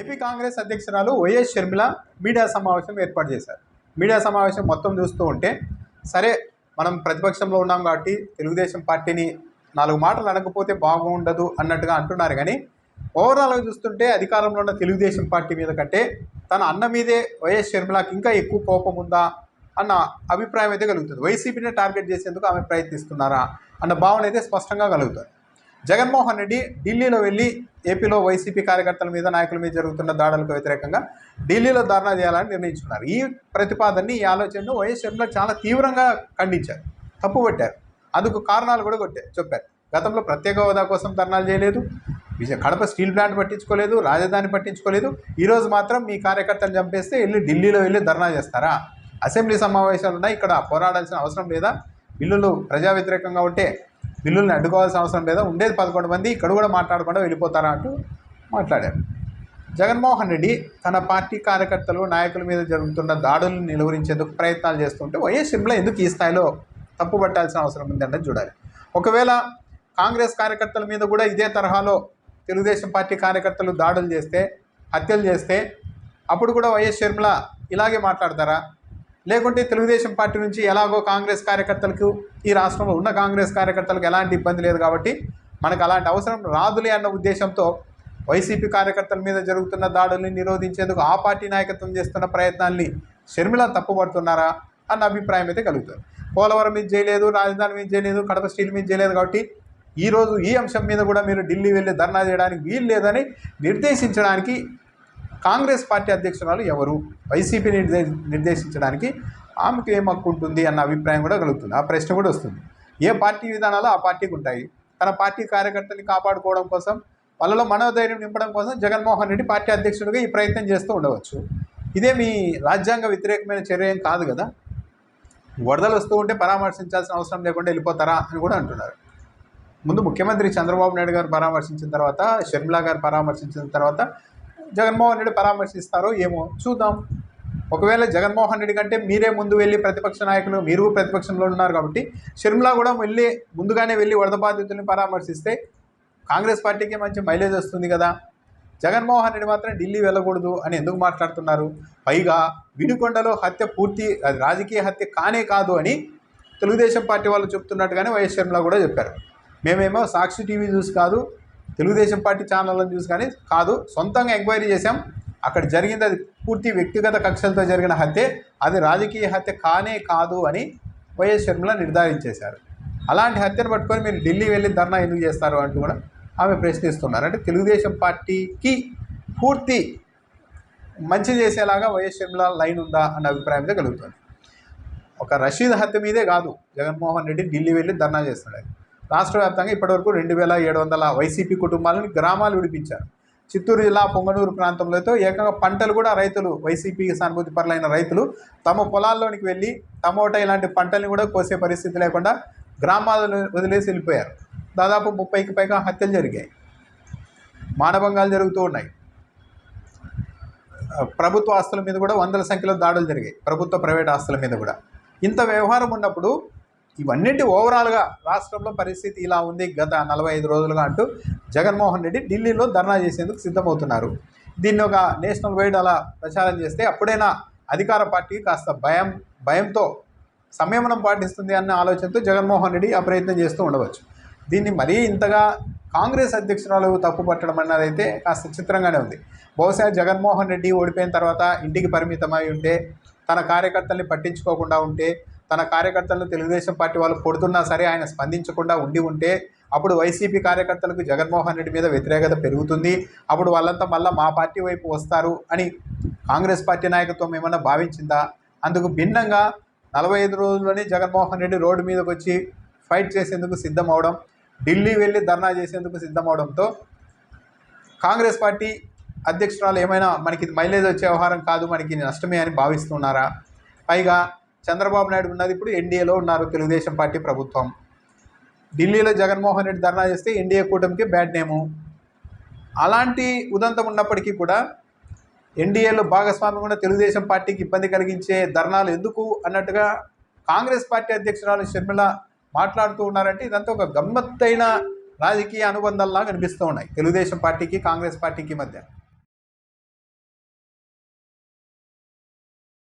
AP Congress అధ్యక్షురాలు YS Sharmila media సమావేశం ఏర్పాటు చేశారు. మీడియా సమావేశం మొత్తం చూస్తూ ఉంటే సరే మనం ప్రతిపక్షంలో ఉన్నాం కాబట్టి తెలుగుదేశం పార్టీని నాలుగు మాటలు అనకపోతే బాగుండదు అన్నట్టుగా అంటున్నారు కానీ ఓవరాల్గా చూస్తుంటే అధికారంలో ఉన్న తెలుగుదేశం పార్టీ మీద కంటే తన అన్న మీదే వైఎస్ షర్మిలాకి ఇంకా ఎక్కువ కోపం ఉందా అన్న అభిప్రాయం అయితే కలుగుతుంది. వైసీపీని టార్గెట్ చేసేందుకు ఆమె ప్రయత్నిస్తున్నారా అన్న భావన అయితే స్పష్టంగా కలుగుతుంది. జగన్మోహన్ రెడ్డి ఢిల్లీలో వెళ్ళి ఏపీలో వైసీపీ కార్యకర్తల మీద నాయకుల మీద జరుగుతున్న దాడులకు వ్యతిరేకంగా ఢిల్లీలో ధర్నా చేయాలని నిర్ణయించుకున్నారు. ఈ ప్రతిపాదనని ఈ ఆలోచనను వైఎస్ షర్మిల చాలా తీవ్రంగా ఖండించారు. తప్పుపట్టారు అందుకు కారణాలు కూడా కొట్టారు. చెప్పారు. గతంలో ప్రత్యేక హోదా కోసం ధర్నాలు చేయలేదు. విజయ కడప స్టీల్ ప్లాంట్ పట్టించుకోలేదు. రాజధాని పట్టించుకోలేదు. ఈరోజు మాత్రం మీ కార్యకర్తలు చంపేస్తే వెళ్ళి ఢిల్లీలో వెళ్ళి ధర్నా చేస్తారా? అసెంబ్లీ సమావేశాలు ఉన్నాయి. ఇక్కడ పోరాడాల్సిన అవసరం లేదా? బిల్లులు ప్రజా వ్యతిరేకంగా ఉంటే బిల్లుల్ని అడ్డుకోవాల్సిన అవసరం లేదా ఉండేది పదకొండు మంది ఇక్కడ కూడా మాట్లాడకుండా వెళ్ళిపోతారా అంటూ మాట్లాడారు. జగన్మోహన్ రెడ్డి తన పార్టీ కార్యకర్తలు నాయకుల మీద జరుగుతున్న దాడులను నిలువరించేందుకు ప్రయత్నాలు చేస్తుంటే వైఎస్ షర్మిల ఎందుకు ఈ స్థాయిలో తప్పు పట్టాల్సిన అవసరం ఉందంటే చూడాలి. ఒకవేళ కాంగ్రెస్ కార్యకర్తల మీద కూడా ఇదే తరహాలో తెలుగుదేశం పార్టీ కార్యకర్తలు దాడులు చేస్తే హత్యలు చేస్తే అప్పుడు కూడా వైఎస్ షర్మిల ఇలాగే మాట్లాడతారా? లేకుంటే తెలుగుదేశం పార్టీ నుంచి ఎలాగో కాంగ్రెస్ కార్యకర్తలకు ఈ రాష్ట్రంలో ఉన్న కాంగ్రెస్ కార్యకర్తలకు ఎలాంటి ఇబ్బంది లేదు కాబట్టి మనకు అలాంటి అవసరం రాదులే అన్న ఉద్దేశంతో వైసీపీ కార్యకర్తల మీద జరుగుతున్న దాడుల్ని నిరోధించేందుకు ఆ పార్టీ నాయకత్వం చేస్తున్న ప్రయత్నాల్ని షర్మిల తప్పుపడుతున్నారా అన్న అభిప్రాయం అయితే కలుగుతుంది. పోలవరం మీద చేయలేదు రాజధాని మీద చేయలేదు కడప స్టీల్ మీద చేయలేదు కాబట్టి ఈరోజు ఈ అంశం మీద కూడా మీరు ఢిల్లీ వెళ్ళి ధర్నా చేయడానికి వీలు లేదని నిర్దేశించడానికి కాంగ్రెస్ పార్టీ అధ్యక్షురాలు ఎవరు? వైసీపీ నిర్దేశించడానికి ఆమెకు ఏం హక్కు ఉంటుంది అన్న అభిప్రాయం కూడా కలుగుతుంది. ఆ ప్రశ్న కూడా వస్తుంది. ఏ పార్టీ విధానాలు ఆ పార్టీకి ఉంటాయి? తన పార్టీ కార్యకర్తల్ని కాపాడుకోవడం కోసం వాళ్ళలో మనోధైర్యం నింపడం కోసం జగన్మోహన్ రెడ్డి పార్టీ అధ్యక్షుడిగా ఈ ప్రయత్నం చేస్తూ ఉండవచ్చు. ఇదే మీ రాజ్యాంగ వ్యతిరేకమైన చర్య ఏం కాదు కదా? వరదలు వస్తూ ఉంటే పరామర్శించాల్సిన అవసరం లేకుండా వెళ్ళిపోతారా అని కూడా అంటున్నారు. ముందు ముఖ్యమంత్రి చంద్రబాబు నాయుడు గారు పరామర్శించిన తర్వాత షర్మిలా గారు పరామర్శించిన తర్వాత జగన్మోహన్ రెడ్డి పరామర్శిస్తారో ఏమో చూద్దాం. ఒకవేళ జగన్మోహన్ రెడ్డి కంటే మీరే ముందు వెళ్ళి ప్రతిపక్ష నాయకులు మీరు ప్రతిపక్షంలో ఉన్నారు కాబట్టి షర్మిలా కూడా వెళ్ళి ముందుగానే వెళ్ళి వరద బాధితుల్ని పరామర్శిస్తే కాంగ్రెస్ పార్టీకి మంచి మైలేజ్ వస్తుంది కదా. జగన్మోహన్ రెడ్డి మాత్రం ఢిల్లీ వెళ్ళకూడదు అని ఎందుకు మాట్లాడుతున్నారు? పైగా వినుకొండలో హత్య పూర్తి అది రాజకీయ హత్య కానే కాదు అని తెలుగుదేశం పార్టీ వాళ్ళు చెప్తున్నట్టుగానే వైఎస్ షర్మిల కూడా చెప్పారు. మేమేమో సాక్షి టీవీ చూసి కాదు తెలుగుదేశం పార్టీ ఛానళ్ళని చూసి కానీ కాదు సొంతంగా ఎంక్వైరీ చేశాం. అక్కడ జరిగింది అది పూర్తి వ్యక్తిగత కక్షలతో జరిగిన హత్య. అది రాజకీయ హత్య కానే కాదు అని వైఎస్ షర్మిల నిర్ధారించేశారు. అలాంటి హత్యను పట్టుకొని మీరు ఢిల్లీ వెళ్ళి ధర్నా ఎందుకు చేస్తారు అంటూ కూడా ఆమె ప్రశ్నిస్తున్నారు. అంటే తెలుగుదేశం పార్టీకి పూర్తి మంచి చేసేలాగా వైఎస్ షర్మిల లైన్ ఉందా అన్న అభిప్రాయంతో కలుగుతుంది. ఒక రషీద్ హత్య మీదే కాదు. జగన్మోహన్ రెడ్డి ఢిల్లీ వెళ్ళి ధర్నా చేస్తున్నాడు. రాష్ట్ర వ్యాప్తంగా ఇప్పటివరకు రెండు వేల ఏడు వందల వైసీపీ కుటుంబాలను గ్రామాలు విడిపించారు. చిత్తూరు జిల్లా పొంగనూరు ప్రాంతంలో ఏకంగా పంటలు కూడా రైతులు వైసీపీకి సానుభూతి పరులైన రైతులు తమ పొలాల్లోనికి వెళ్ళి టమోటా ఇలాంటి పంటల్ని కూడా కోసే పరిస్థితి లేకుండా గ్రామాలను వదిలేసి వెళ్ళిపోయారు. దాదాపు ముప్పైకి పైగా హత్యలు జరిగాయి. మానభంగాలు జరుగుతూ ఉన్నాయి. ప్రభుత్వ ఆస్తుల మీద కూడా వందల సంఖ్యలో దాడులు జరిగాయి. ప్రభుత్వ ప్రైవేట్ ఆస్తుల మీద కూడా. ఇంత వ్యవహారం ఉన్నప్పుడు ఇవన్నింటి ఓవరాల్గా రాష్ట్రంలో పరిస్థితి ఇలా ఉంది గత నలభై ఐదు రోజులుగా అంటూ జగన్మోహన్ రెడ్డి ఢిల్లీలో ధర్నా చేసేందుకు సిద్ధమవుతున్నారు. దీన్ని ఒక నేషనల్ వైడ్ అలా ప్రచారం చేస్తే అప్పుడైనా అధికార పార్టీ కాస్త భయం భయంతో సంయమనం పాటిస్తుంది అన్న ఆలోచనతో జగన్మోహన్ రెడ్డి ఆ ప్రయత్నం చేస్తూ ఉండవచ్చు. దీన్ని మరీ ఇంతగా కాంగ్రెస్ అధ్యక్షురాలు తప్పు పట్టడం అన్నది అయితే కాస్త చిత్రంగానే ఉంది. బహుశా జగన్మోహన్ రెడ్డి ఓడిపోయిన తర్వాత ఇంటికి పరిమితమై ఉంటే తన కార్యకర్తల్ని పట్టించుకోకుండా ఉంటే తన కార్యకర్తలను తెలుగుదేశం పార్టీ వాళ్ళు కొడుతున్నా సరే ఆయన స్పందించకుండా ఉండి ఉంటే అప్పుడు వైసీపీ కార్యకర్తలకు జగన్మోహన్ రెడ్డి మీద వ్యతిరేకత పెరుగుతుంది. అప్పుడు వాళ్ళంతా మళ్ళీ మా పార్టీ వైపు వస్తారు అని కాంగ్రెస్ పార్టీ నాయకత్వం ఏమన్నా భావించిందా? అందుకు భిన్నంగా నలభై ఐదు రోజుల్లోనే జగన్మోహన్ రెడ్డి రోడ్డు మీదకి వచ్చి ఫైట్ చేసేందుకు సిద్ధం అవడం ఢిల్లీ వెళ్ళి ధర్నా చేసేందుకు సిద్ధం అవడంతో కాంగ్రెస్ పార్టీ అధ్యక్షురాలు ఏమైనా మనకి మైలేజ్ వచ్చే వ్యవహారం కాదు మనకి నష్టమే అని భావిస్తున్నారా? పైగా చంద్రబాబు నాయుడు ఉన్నది ఇప్పుడు ఎన్డీఏలో ఉన్నారు తెలుగుదేశం పార్టీ ప్రభుత్వం. ఢిల్లీలో జగన్మోహన్ రెడ్డి ధర్నా చేస్తే ఎన్డీఏ కూటమికి బ్యాడ్ నేము. అలాంటి ఉదంతం ఉన్నప్పటికీ కూడా ఎన్డీఏలో భాగస్వామ్యం కూడా తెలుగుదేశం పార్టీకి ఇబ్బంది కలిగించే ధర్నాలు ఎందుకు అన్నట్టుగా కాంగ్రెస్ పార్టీ అధ్యక్షురాలు షర్మిల మాట్లాడుతూ ఉన్నారంటే ఇదంతా ఒక గమ్మత్తైన రాజకీయ అనుబంధంలా కనిపిస్తూ ఉన్నాయి తెలుగుదేశం పార్టీకి కాంగ్రెస్ పార్టీకి మధ్య.